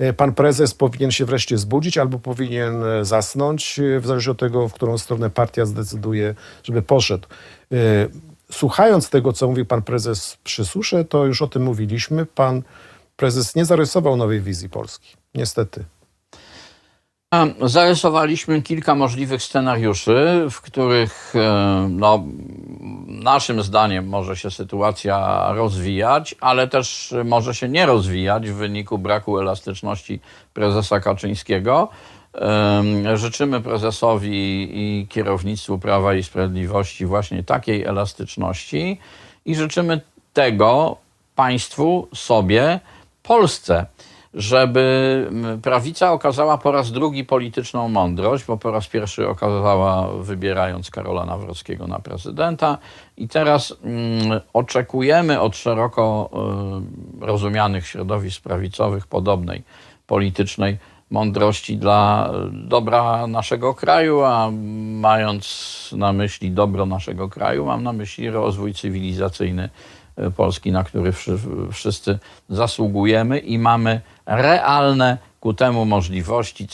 e, pan prezes powinien się wreszcie zbudzić albo powinien e, zasnąć, e, w zależności od tego, w którą stronę partia zdecyduje, żeby poszedł. Słuchając tego, co mówi pan prezes Przysusze, to już o tym mówiliśmy. Pan prezes nie zarysował nowej wizji Polski. Niestety. Zarysowaliśmy kilka możliwych scenariuszy, w których no, naszym zdaniem może się sytuacja rozwijać, ale też może się nie rozwijać w wyniku braku elastyczności prezesa Kaczyńskiego. Życzymy prezesowi i kierownictwu Prawa i Sprawiedliwości właśnie takiej elastyczności i życzymy tego państwu, sobie, Polsce, żeby prawica okazała po raz drugi polityczną mądrość, bo po raz pierwszy okazała wybierając Karola Nawrockiego na prezydenta. I teraz mm, oczekujemy od szeroko y, rozumianych środowisk prawicowych podobnej politycznej mądrości dla dobra naszego kraju, a mając na myśli dobro naszego kraju, mam na myśli rozwój cywilizacyjny e, Polski, na który wszy- wszyscy zasługujemy i mamy realne ku temu możliwości.